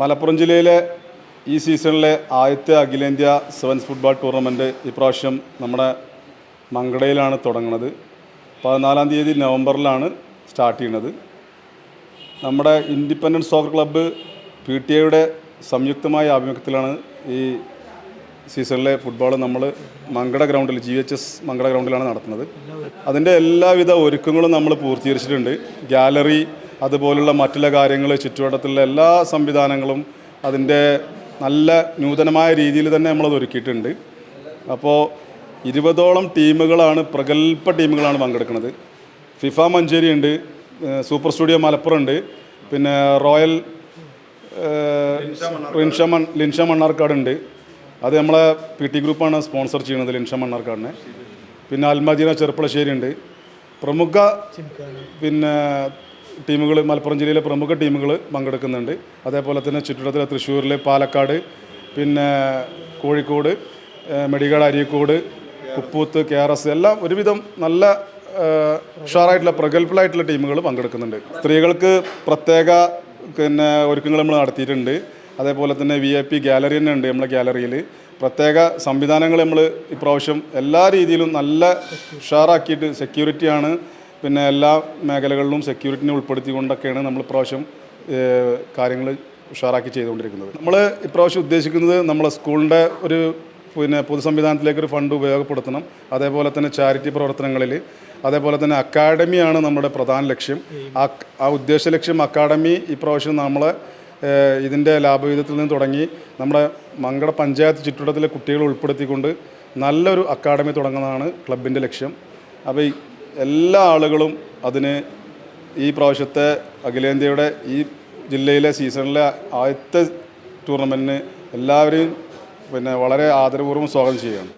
മലപ്പുറം ജില്ലയിലെ ഈ സീസണിലെ ആദ്യത്തെ അഖിലേന്ത്യാ സെവൻസ് ഫുട്ബോൾ ടൂർണമെന്റ് ഇപ്രാവശ്യം നമ്മുടെ മങ്കടയിലാണ് തുടങ്ങുന്നത്. പതിനാലാം തീയതി നവംബറിലാണ് സ്റ്റാർട്ട് ചെയ്യുന്നത്. നമ്മുടെ independent soccer club P T എയുടെ സംയുക്തമായ ആഭിമുഖ്യത്തിലാണ് ഈ സീസണിലെ ഫുട്ബോൾ നമ്മൾ മങ്കട ഗ്രൗണ്ടിൽ ജി എച്ച് എസ് മങ്കട ഗ്രൗണ്ടിലാണ് നടത്തുന്നത്. അതിന്റെ എല്ലാവിധ ഒരുക്കങ്ങളും നമ്മൾ പൂർത്തീകരിച്ചിട്ടുണ്ട്. ഗാലറി അതുപോലുള്ള മറ്റുള്ള കാര്യങ്ങൾ ചുറ്റുവട്ടത്തിലുള്ള എല്ലാ സംവിധാനങ്ങളും അതിന്റെ നല്ല നൂതനമായ രീതിയിൽ തന്നെ നമ്മളത് ഒരുക്കിയിട്ടുണ്ട്. അപ്പോൾ ഇരുപതോളം ടീമുകളാണ് പ്രഗത്ഭ ടീമുകളാണ് പങ്കെടുക്കുന്നത്. ഫിഫ മഞ്ചേരി ഉണ്ട് സൂപ്പർ സ്റ്റുഡിയോ മലപ്പുറം ഉണ്ട് പിന്നെ റോയൽ ലിൻഷ മൺ ലിൻഷ മണ്ണാർക്കാട് ഉണ്ട്. അത് നമ്മളെ പി ടി ഗ്രൂപ്പാണ് സ്പോൺസർ ചെയ്യുന്നത് ലിൻഷ മണ്ണാർക്കാടിനെ. പിന്നെ അൽമദീന ചെറുപ്പളശ്ശേരി ഉണ്ട്. പ്രമുഖ പിന്നെ ടീമുകൾ മലപ്പുറം ജില്ലയിലെ പ്രമുഖ ടീമുകൾ പങ്കെടുക്കുന്നുണ്ട്. അതേപോലെ തന്നെ ചുറ്റുവട്ടത്തിലെ തൃശ്ശൂരിൽ പാലക്കാട് പിന്നെ കോഴിക്കോട് മെഡിക്കാട് അരീക്കോട് കുപ്പൂത്ത് കെ ആർ എസ് എല്ലാം ഒരുവിധം നല്ല ഉഷാറായിട്ടുള്ള പ്രഗത്ഭരായിട്ടുള്ള ടീമുകൾ പങ്കെടുക്കുന്നുണ്ട്. സ്ത്രീകൾക്ക് പ്രത്യേക പിന്നെ ഒരുക്കങ്ങൾ നമ്മൾ നടത്തിയിട്ടുണ്ട്. അതേപോലെ തന്നെ വി ഐ പി ഗാലറി തന്നെ ഉണ്ട് നമ്മളെ ഗാലറിയിൽ പ്രത്യേക സംവിധാനങ്ങൾ നമ്മൾ ഇപ്രാവശ്യം എല്ലാ രീതിയിലും നല്ല ഉഷാറാക്കിയിട്ട് സെക്യൂരിറ്റിയാണ് പിന്നെ എല്ലാ മേഖലകളിലും സെക്യൂരിറ്റിനെ ഉൾപ്പെടുത്തിക്കൊണ്ടൊക്കെയാണ് നമ്മൾ ഇപ്രാവശ്യം കാര്യങ്ങൾ ഉഷാറാക്കി ചെയ്തുകൊണ്ടിരിക്കുന്നത്. നമ്മൾ ഇപ്രാവശ്യം ഉദ്ദേശിക്കുന്നത് നമ്മളെ സ്കൂളിന്റെ ഒരു പിന്നെ പൊതു സംവിധാനത്തിലേക്ക് ഒരു ഫണ്ട് ഉപയോഗപ്പെടുത്തണം. അതേപോലെ തന്നെ ചാരിറ്റി പ്രവർത്തനങ്ങളിൽ അതേപോലെ തന്നെ അക്കാഡമിയാണ് നമ്മുടെ പ്രധാന ലക്ഷ്യം. ആ ഉദ്ദേശ ലക്ഷ്യം അക്കാഡമി ഇപ്രാവശ്യം നമ്മൾ ഇതിന്റെ ലാഭവിധത്തിൽ നിന്ന് തുടങ്ങി നമ്മുടെ മങ്കട പഞ്ചായത്ത് ചുറ്റുവട്ടത്തിലെ കുട്ടികളെ ഉൾപ്പെടുത്തിക്കൊണ്ട് നല്ലൊരു അക്കാഡമി തുടങ്ങുന്നതാണ് ക്ലബിന്റെ ലക്ഷ്യം. അപ്പോൾ എല്ലാ ആളുകളും അതിന് ഈ പ്രാവശ്യത്തെ അഖിലേന്ത്യയുടെ ഈ ജില്ലയിലെ സീസണിലെ ആദ്യത്തെ ടൂർണമെന്റിന് എല്ലാവരെയും പിന്നെ വളരെ ആദരപൂർവം സ്വാഗതം ചെയ്യുകയാണ്.